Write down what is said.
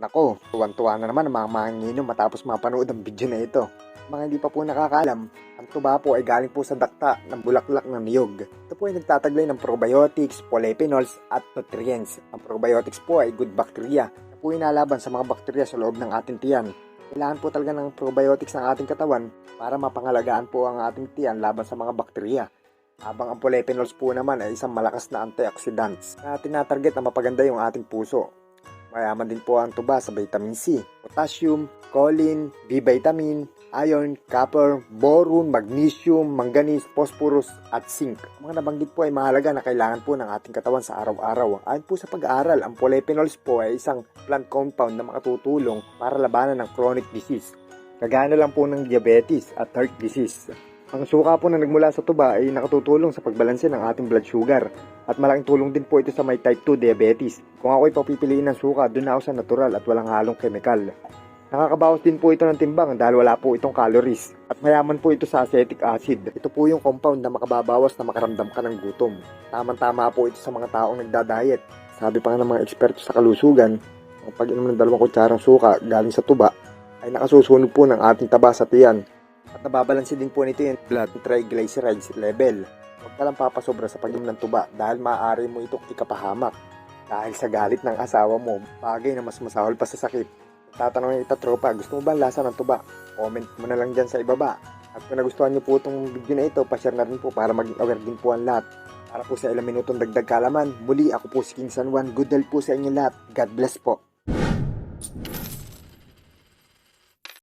Nako, tuwan-tuwa na naman ang mga manginginom matapos mapanood ang video na ito. Mga hindi pa po nakakaalam, ang tuba po ay galing po sa dakta ng bulaklak ng niyog. Ito po ay nagtataglay ng probiotics, polyphenols at nutrients. Ang probiotics po ay good bacteria na po inalaban sa mga bakterya sa loob ng ating tiyan. Kailangan po talaga ng probiotics ng ating katawan para mapangalagaan po ang ating tiyan laban sa mga bakterya. Habang ang polyphenols po naman ay isang malakas na antioxidants na tinatarget na mapaganda yung ating puso. Mayaman din po ang tuba sa vitamin C, potassium, choline, B-vitamin, iron, copper, boron, magnesium, manganese, phosphorus, at zinc. Ang mga nabanggit po ay mahalaga na kailangan po ng ating katawan sa araw-araw. Ayon po sa pag-aaral, ang polyphenols po ay isang plant compound na makatutulong para labanan ng chronic disease. Kagana lang po ng diabetes at heart disease. Ang suka po na nagmula sa tuba ay nakatutulong sa pagbalanse ng ating blood sugar at malaking tulong din po ito sa may type 2 diabetes. Kung ako ay papipiliin ng suka, doon ako sa natural at walang halong chemical. Nakakabawas din po ito ng timbang dahil wala po itong calories. At mayaman po ito sa acetic acid. Ito po yung compound na makababawas na makaramdam ka ng gutom. Tamang-tama po ito sa mga taong nagda-diet. Sabi pa nga ng mga eksperto sa kalusugan, ang pag-inom ng dalawang kutsarang suka galing sa tuba ay nakasusunod po ng ating taba sa tiyan. At nababalansin din po nito yung blood triglycerides level. Huwag ka lang papasobra sa pag-inom ng tuba dahil maaari mo itong ikapahamak. Dahil sa galit ng asawa mo, bagay na mas masahol pa sa sakit. Tatanungin kita tropa, gusto mo ba ang lasa ng tuba? Comment mo na lang dyan sa ibaba. At kung nagustuhan niyo po itong video na ito, pa-share na rin po para maging aware din po ang lahat. Para po sa ilang minutong dagdag kalaman, muli ako po si King San Juan. Good health po sa inyo lahat. God bless po.